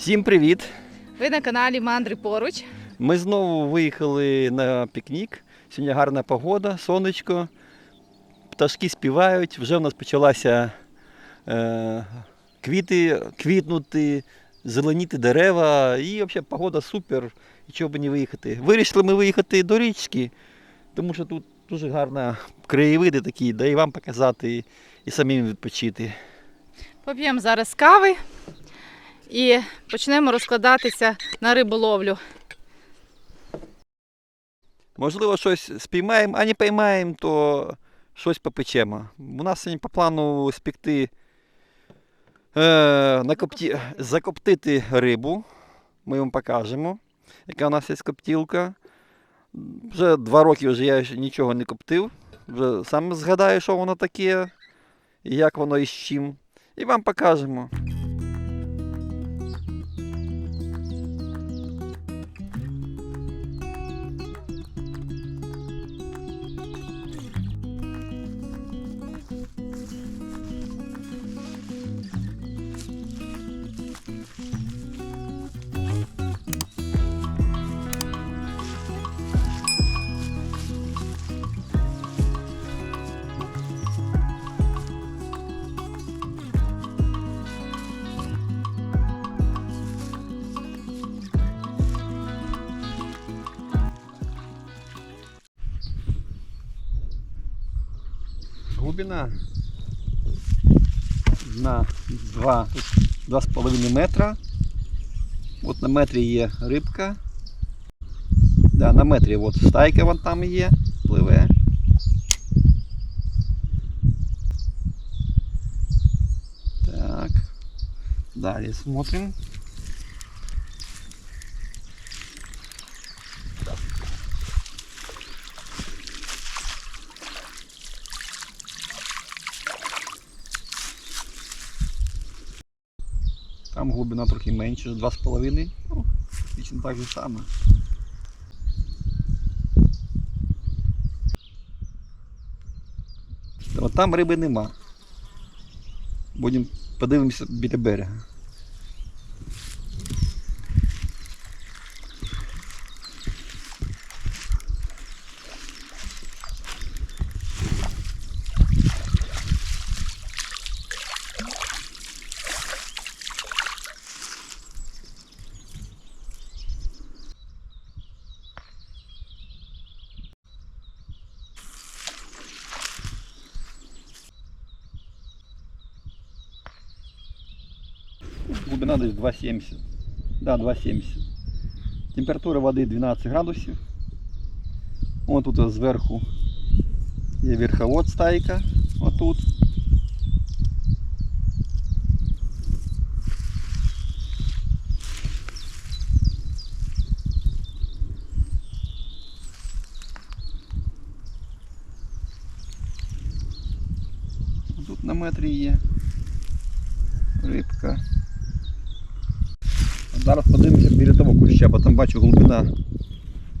Всім привіт! Ви на каналі Мандри поруч. Ми знову виїхали на пікнік. Сьогодні гарна погода, сонечко, пташки співають. Вже в нас почалася е, квіти квітнути, зеленіти дерева. І взагалі погода супер. І чого б не виїхати. Вирішили ми виїхати до річки, тому що тут дуже гарні краєвиди такі, да і вам показати, і самим відпочити. Поп'ємо зараз кави і почнемо розкладатися на риболовлю. Можливо, щось спіймаємо, а не поймаємо, то щось попечемо. У нас сьогодні по плану спекти, е, накопті, закоптити рибу. Ми вам покажемо, яка у нас є коптілка. Вже два роки вже я нічого не коптив. Вже сам згадаю, що воно таке, і як воно і з чим. І вам покажемо. Глибина на 2, 2,5 метра. От на метрі є рибка. Да, на метрі от стайка вон там є, пливе. Так. Далі смотрим. Глибина трохи менше, 2,5. Ну, фактично так же саме. Там риби нема. Будемо подивимося біля берега. Глибина десь 2,70. Да, 2,70. Температура води 12 градусів. Ось тут зверху є верховод стайка. Отут. Тут на метрі є рибка. Зараз подивимося біля того куща, бо там бачу глибина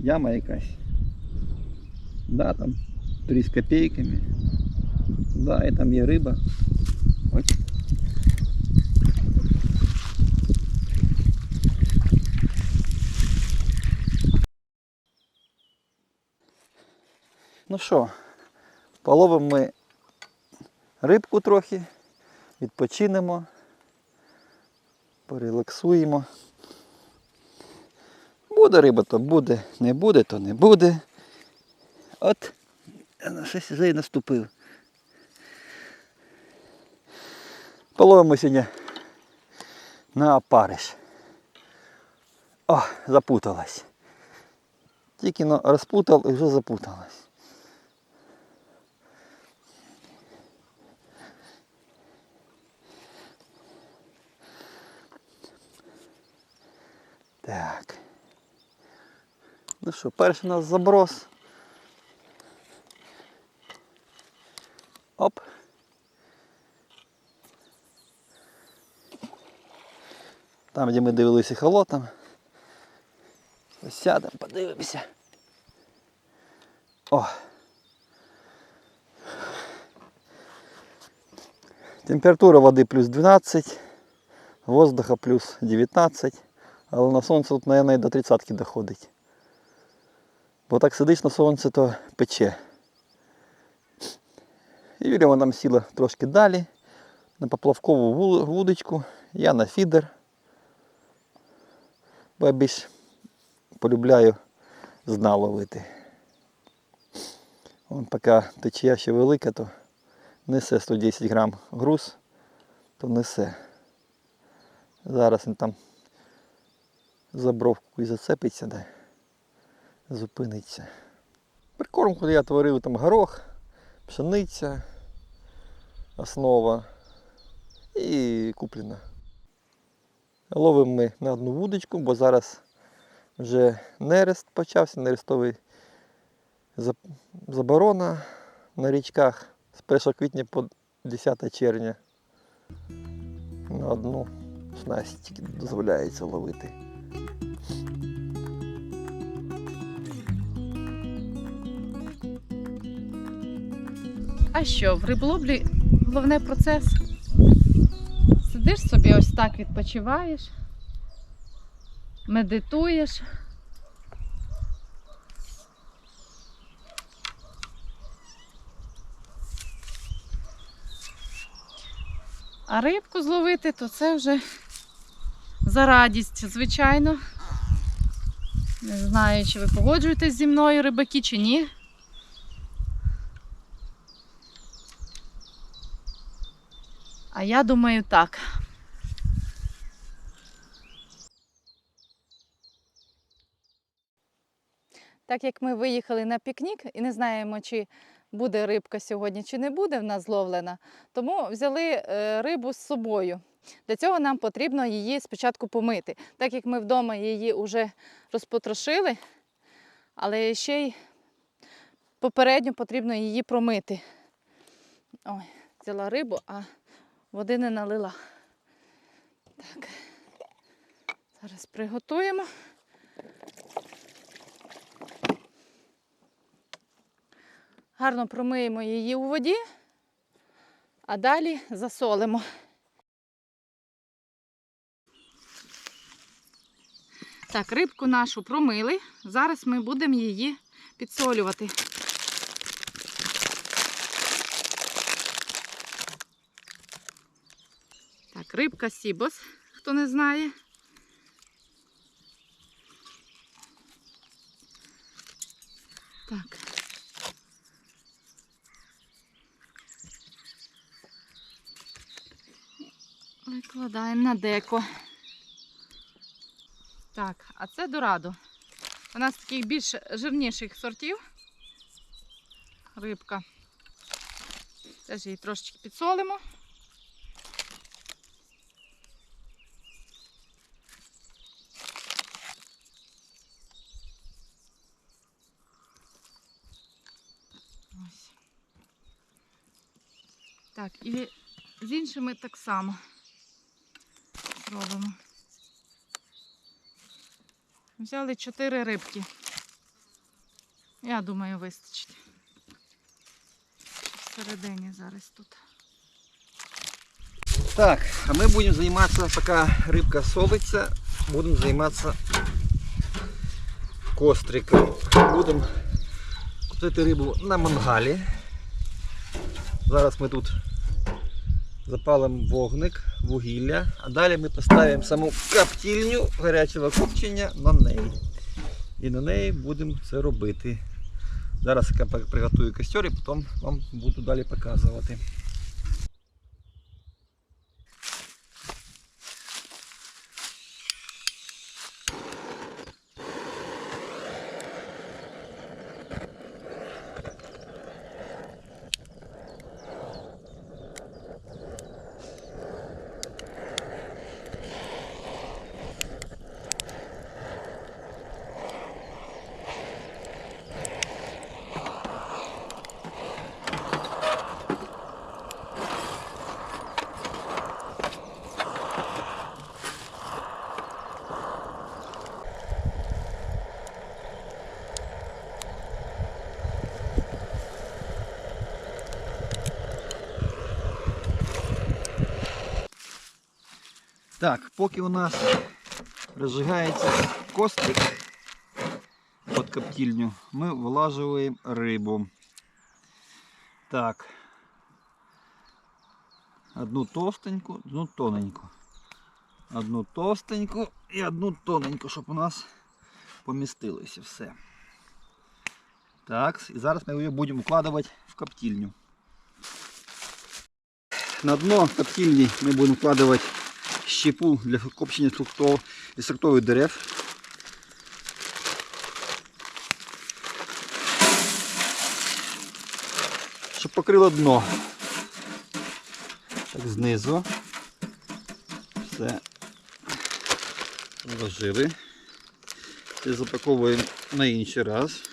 яма якась. Да, там 3 з копійками. Да, і там є риба. Ось. Ну що, половимо ми рибку трохи, відпочинемо порелаксуємо. Буде риба, то буде, не буде, то не буде. От, щось вже і наступив. Половимо сьогодні на опариш. О, запуталась. Тільки но розпутав і вже запуталась. Так. Ну що, перший у нас заброс. Оп. Там, де ми дивилися холотом. Ось сядемо, подивимося. О. Температура води плюс 12. воздуха плюс 19, але на сонце тут, мабуть, до 30 доходить. Бо так сидиш на сонці, то пече. І Юлія вона сіла трошки далі, на поплавкову вудочку, я на фідер. Бо я більш полюбляю з дна ловити. Вон, поки течія ще велика, то несе 110 грам груз, то несе. Зараз він там за бровку і зацепиться, да, зупиниться. Прикормку я творив там горох, пшениця, основа і куплена. Ловимо ми на одну вудочку, бо зараз вже нерест почався, нерестовий заборона на річках з 1 квітня по 10 червня. На одну тільки дозволяється ловити. А що, в риболовлі головне процес. Сидиш собі ось так відпочиваєш, медитуєш. А рибку зловити, то це вже за радість, звичайно. Не знаю, чи ви погоджуєтесь зі мною, рибаки, чи ні. А я думаю так. Так як ми виїхали на пікнік і не знаємо, чи буде рибка сьогодні, чи не буде в нас зловлена, тому взяли е, рибу з собою. Для цього нам потрібно її спочатку помити. Так як ми вдома її вже розпотрошили, але ще й попередньо потрібно її промити. Ой, взяла рибу, а води не налила. Так. Зараз приготуємо. Гарно промиємо її у воді, а далі засолимо. Так, рибку нашу промили. Зараз ми будемо її підсолювати. Так, рибка Сібос, хто не знає. Так. Викладаємо на деко. Так, а це дорадо. Вона з таких більш жирніших сортів. Рибка. Теж її трошечки підсолимо. Так, і з іншими так само робимо. Взяли чотири рибки. Я думаю, вистачить. Всередині зараз тут. Так, а мы будем заниматься, пока рыбка солится, будем заниматься костриком. Будем купити рибу на мангалі. Зараз ми тут запалимо вогник, вугілля, а далі ми поставимо саму коптильню гарячого копчення на неї. І на неї будемо це робити. Зараз я приготую костер і потім вам буду далі показувати. Так, поки у нас розжигається кострик під коптильню, ми влажуємо рибу. Так. Одну товстеньку, одну тоненьку. Одну товстеньку і одну тоненьку, щоб у нас помістилося все. Так, і зараз ми її будемо вкладати в коптильню. На дно коптильні ми будемо вкладати щепу для копчення сортових дерев. Щоб покрило дно. Так, знизу. Все вложили. Це запаковуємо на інший раз.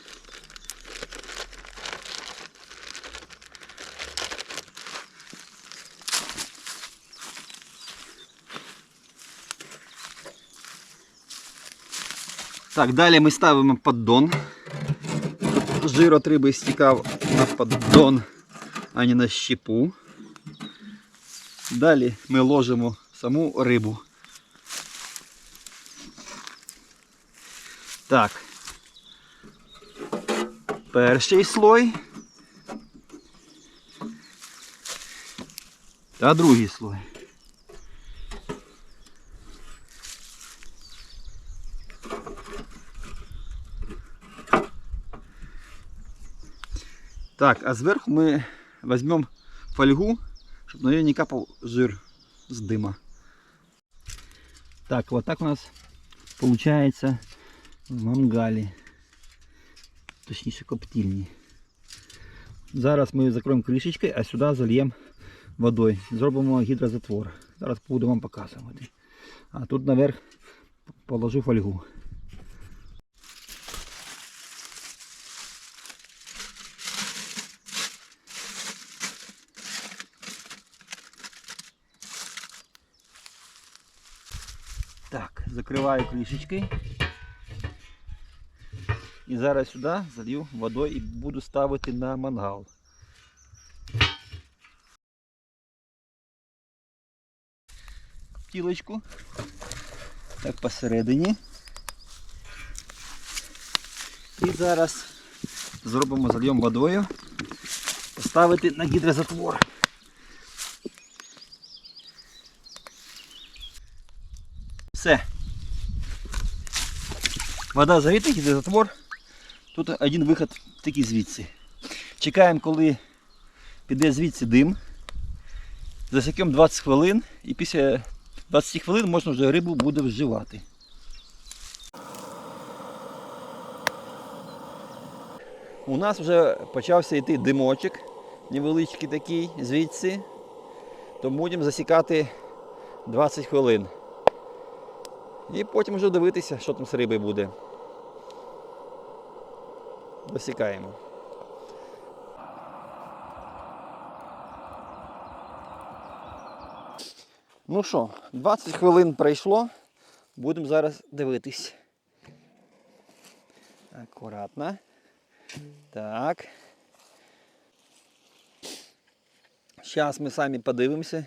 Так, далі ми ставимо поддон. Щоб жир от риби стікав на поддон, а не на щепу. Далі ми ложимо саму рибу. Так. Перший слой. Та другий слой. Так, а сверху мы возьмем фольгу, чтобы на нее не капал жир с дыма. Так, вот так у нас получается в мангале. Точніше коптильні. Зараз ми закроємо кришечкою, а сюди зальємо водою. Зробимо гідрозатвор. Зараз буду вам показувати. А тут наверх положу фольгу. Так, закриваю кришечкою. І зараз сюди залью водою і буду ставити на мангал. Тілочку. Так посередині. І зараз зробимо зальємо водою. Поставити на гідрозатвор. Все. Вода залита, гідрозатвор. Тут один виход тільки звідси. Чекаємо, коли піде звідси дим. Засікемо 20 хвилин і після 20 хвилин можна вже рибу буде вживати. У нас вже почався йти димочок, невеличкий такий звідси. Тому будемо засікати 20 хвилин. І потім вже дивитися, що там з риби буде. Досікаємо. Ну що, 20 хвилин пройшло. Будемо зараз дивитись. Акуратно. Так. Зараз ми самі подивимося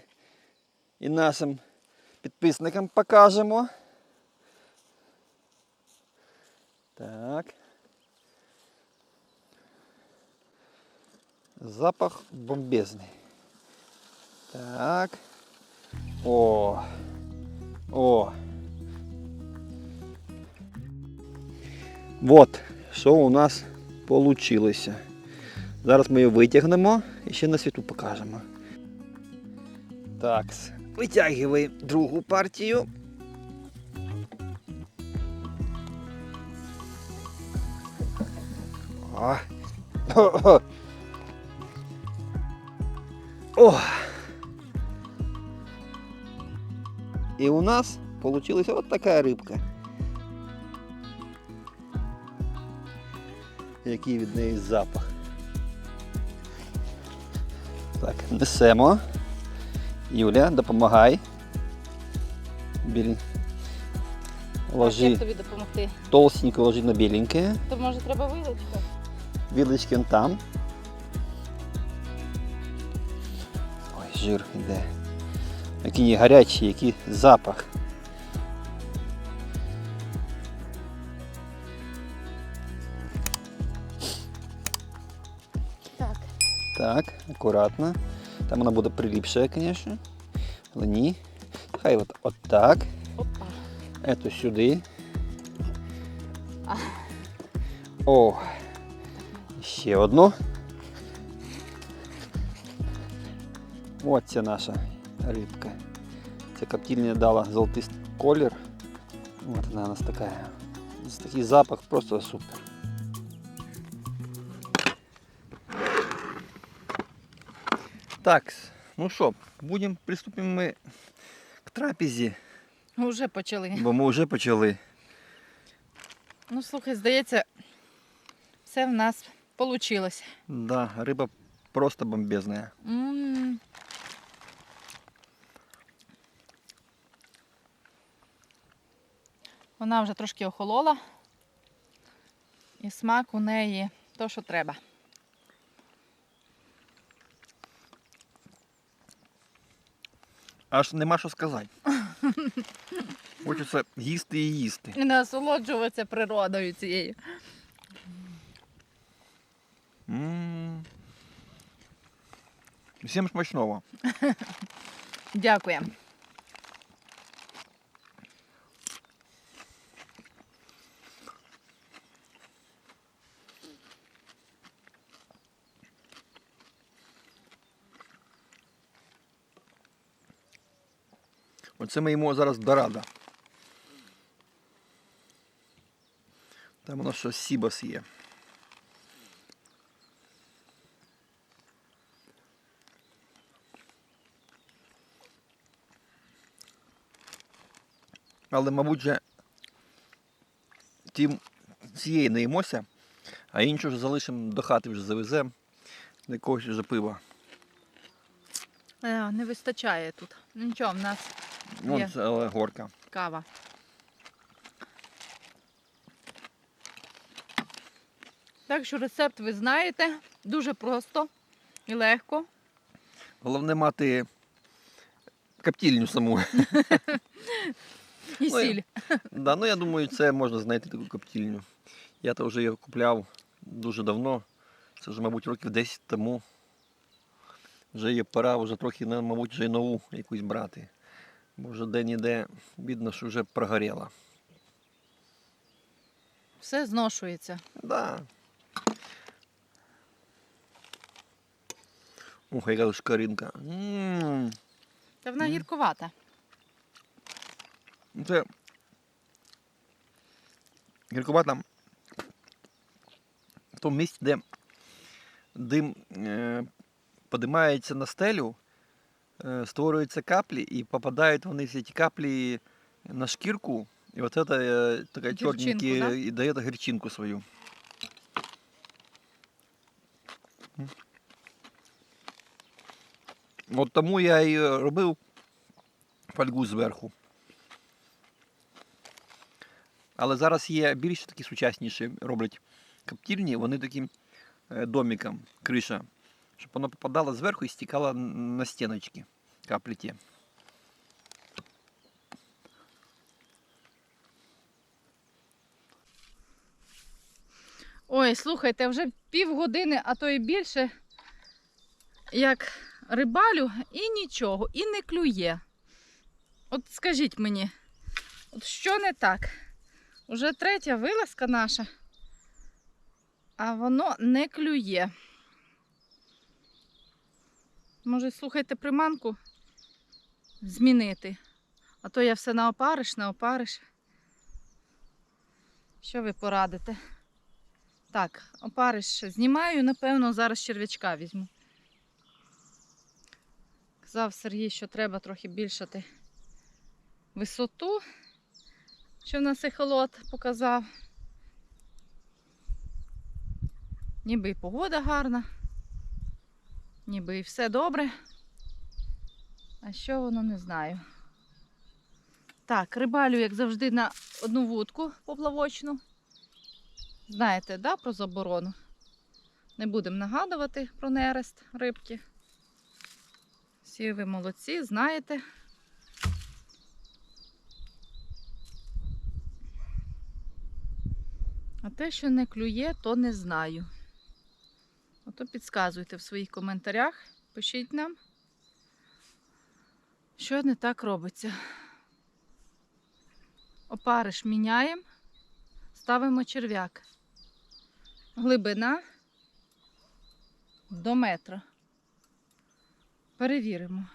і нашим підписникам покажемо. Так. Запах бомбезний. Так. О. О. Вот, що у нас получилося. Зараз ми її витягнемо і ще на світу покажемо. Так, витягуємо другу партію. О. О. І у нас получилась вот такая рибка. Який від неї запах. Так, несемо. Юля, допомагай. Так, Ложи як тобі допомогти? толстенько ложи на біленьке. То може треба вилочка? Вілочки он там. жир йде. Які вони гарячі, який запах. Так. Так, акуратно. Там вона буде приліпшая, звісно. Але ні. Хай от, от так. Опа. Эту сюди. А. О. Ще одну. От це наша рибка. Ця коптильня дала золотистий колір. От вона у нас така. Такий запах просто супер. Так, ну що, будемо приступимо ми к трапезі, Уже почали. бо ми вже почали. Ну, слухай, здається, все в нас вийшло. Да, риба просто бомбезная. м Вона вже трошки охолола. І смак у неї то, що треба. Аж нема що сказати. Хочеться їсти і їсти. І насолоджуватися природою цією. Всім смачного. Дякуємо. Оце ми їмо зараз дорадо. Там воно що сібас є. Але, мабуть, вже тим цієї не їмося, а іншу вже залишимо до хати вже завеземо, до якогось вже пива. Е, Не вистачає тут. Нічого, в нас Вон Є. це горка. кава. Так що рецепт ви знаєте. Дуже просто і легко. Головне мати коптільню саму. І Ну, сіль. да, ну я думаю, це можна знайти таку коптільню. Я то вже її купляв дуже давно. Це вже, мабуть, років 10 тому. Вже є пора, вже трохи, ну, мабуть, вже й нову якусь брати. Бо вже де-ніде видно, що вже прогоріла. Все зношується. Да. Ух, яка шкаринка. М, Та вона гіркувата. Ну, Це гіркувата в тому місці, де дим е, подимається на стелю, створюються каплі і попадають вони всі ці каплі на шкірку. І от це е, така чорненька да? і дає гірчинку свою. От тому я і робив фольгу зверху. Але зараз є більш такі сучасніші роблять коптільні, вони таким е, домиком, криша, щоб воно попадало зверху і стікало на стіночки каплі ті. Ой, слухайте, вже півгодини, а то і більше, як рибалю, і нічого, і не клює. От скажіть мені, от що не так? Уже третя вилазка наша, а воно не клює. Може, слухайте, приманку змінити. А то я все на опариш, на опариш. Що ви порадите? Так, опариш знімаю, напевно, зараз черв'ячка візьму. Казав Сергій, що треба трохи більшати висоту, що в нас ехолот показав. Ніби і погода гарна, Ніби і все добре. А що воно не знаю. Так, рибалю, як завжди, на одну вудку поплавочну. Знаєте, да, про заборону? Не будемо нагадувати про нерест рибки. Всі ви молодці, знаєте. А те, що не клює, то не знаю. Ото підказуйте в своїх коментарях, пишіть нам, що не так робиться. Опариш міняємо, ставимо черв'як. Глибина до метра. Перевіримо.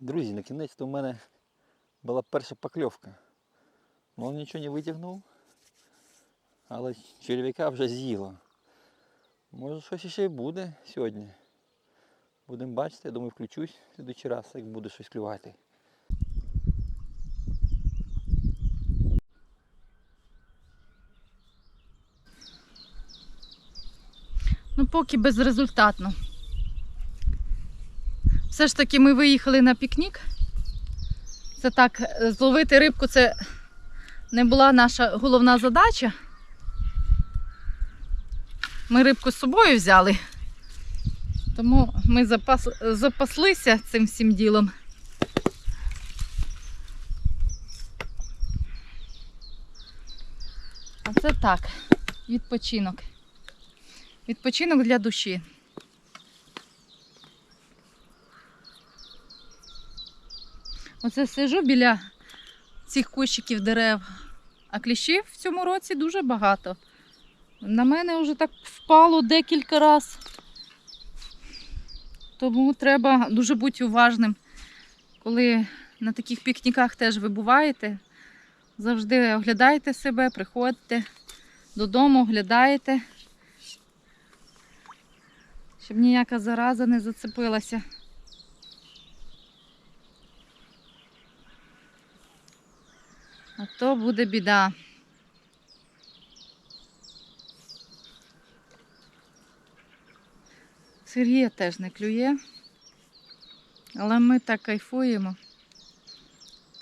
Друзі, на кінець то в мене була перша покльовка. Ну, нічого не витягнув, але черв'яка вже з'їла. Може щось ще й буде сьогодні. Будемо бачити, я думаю, включусь в слідуючий раз, як буде щось клювати. Ну, поки безрезультатно. Все ж таки ми виїхали на пікнік. Це так, е, зловити рибку це не була наша головна задача. Ми рибку з собою взяли. Тому ми запас, запаслися цим всім ділом. А це так, відпочинок. Відпочинок для душі. Оце сижу біля цих кущиків дерев, а кліщів в цьому році дуже багато. На мене вже так впало декілька разів. Тому треба дуже бути уважним, коли на таких пікніках теж ви буваєте. Завжди оглядайте себе, приходьте додому, оглядаєте щоб ніяка зараза не зацепилася. А то буде біда. Сергія теж не клює, але ми так кайфуємо.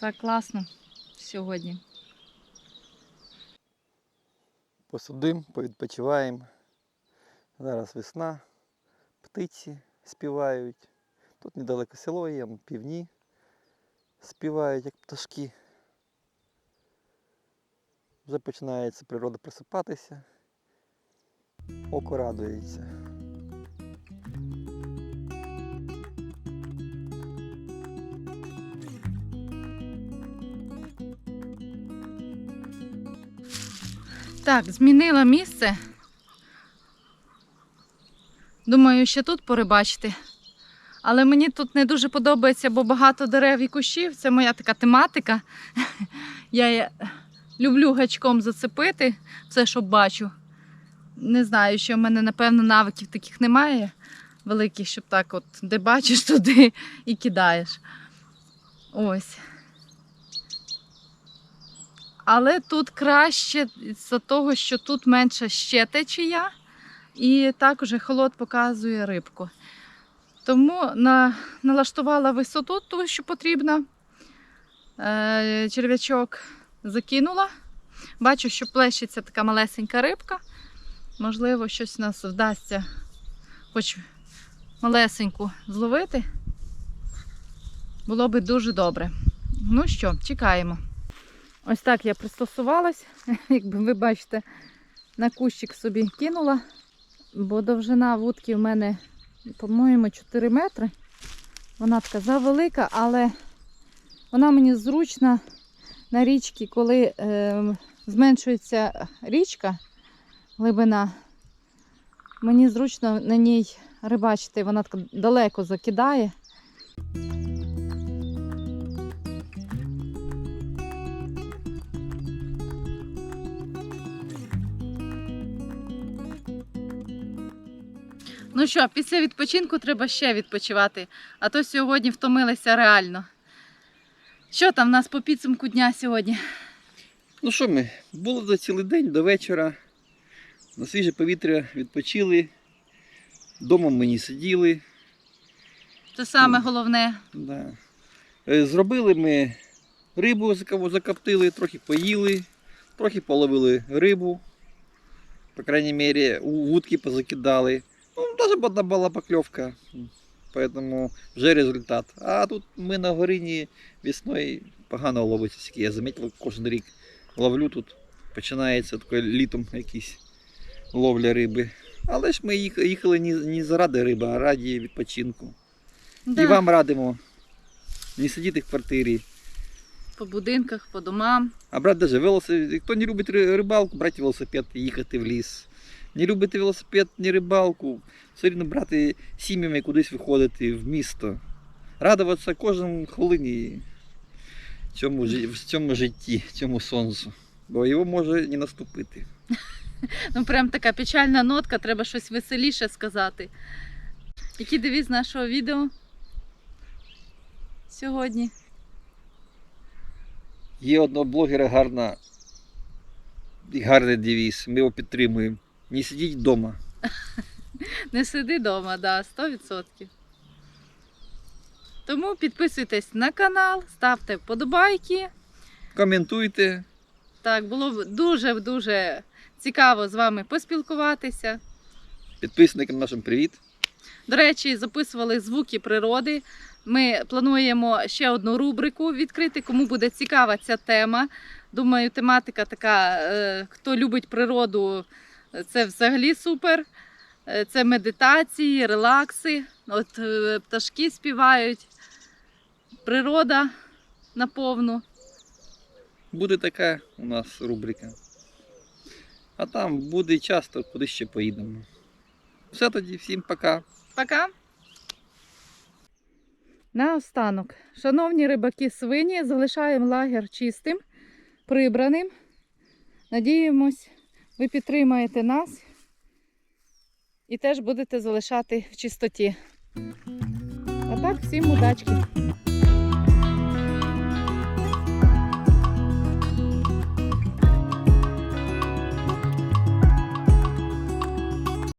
Так класно сьогодні. Посудимо, повідпочиваємо. Зараз весна, птиці співають. Тут недалеко село є, півні співають, як пташки. Вже починається природа просипатися. Око радується. Так, змінила місце. Думаю, ще тут порибачити. Але мені тут не дуже подобається, бо багато дерев і кущів. Це моя така тематика. Я люблю гачком зацепити все, що бачу. Не знаю, що в мене, напевно, навиків таких немає великих, щоб так от де бачиш, туди і кидаєш. Ось. Але тут краще з-за того, що тут менше ще течія, і також холод показує рибку. Тому на, налаштувала висоту ту, що потрібно. Е, черв'ячок закинула. Бачу, що плещеться така малесенька рибка. Можливо, щось у нас вдасться хоч малесеньку зловити. Було би дуже добре. Ну що, чекаємо. Ось так я пристосувалась, якби ви бачите, на кущик собі кинула, бо довжина вудки в мене, по-моєму, 4 метри. Вона така завелика, але вона мені зручна на річці, коли е, зменшується річка, глибина. Мені зручно на ній рибачити, вона так далеко закидає. Ну що, після відпочинку треба ще відпочивати, а то сьогодні втомилися реально. Що там в нас по підсумку дня сьогодні? Ну що ми, було за цілий день до вечора. На свіже повітря відпочили. Дома ми не сиділи. Це саме головне. Да. Е, Зробили ми рибу, закоптили, трохи поїли, трохи половили рибу. По крайній мірі, у вудки позакидали. Ну, навіть одна була покльовка. Поэтому вже результат. А тут ми на горіні весною погано ловиться. скільки Я замітив кожен рік. Ловлю тут. Починається таке літом якісь ловля риби. Але ж ми їхали не, заради риби, а раді відпочинку. Да, І вам радимо не сидіти в квартирі, По будинках, по домам. а брати даже велосипед. Хто не любить рибалку, брати велосипед і їхати в ліс. Не любите велосипед, ні рибалку, все рівно брати сім'ями кудись виходити в місто. Радуватися кожному хвилині цьому, в цьому житті, цьому сонцю. Бо його може не наступити. Ну, прям така печальна нотка, треба щось веселіше сказати. Який девіз нашого відео сьогодні? Є одного блогера гарна, і гарний девіз, ми його підтримуємо. Не сидіть вдома. Не сиди вдома, да, 100%. Тому підписуйтесь на канал, ставте вподобайки. Коментуйте. Так, було б дуже-дуже цікаво з вами поспілкуватися. Підписникам нашим привіт. До речі, записували звуки природи. Ми плануємо ще одну рубрику відкрити, кому буде цікава ця тема. Думаю, тематика така, е, хто любить природу, це взагалі супер. Е, Це медитації, релакси. От е, пташки співають, природа наповну. Буде така у нас рубрика. А там буде час, то куди ще поїдемо. Все тоді, всім пока. Пока. Наостанок, шановні рибаки свині, залишаємо лагер чистим, прибраним. Надіємось, ви підтримаєте нас і теж будете залишати в чистоті. А так, всім удачки!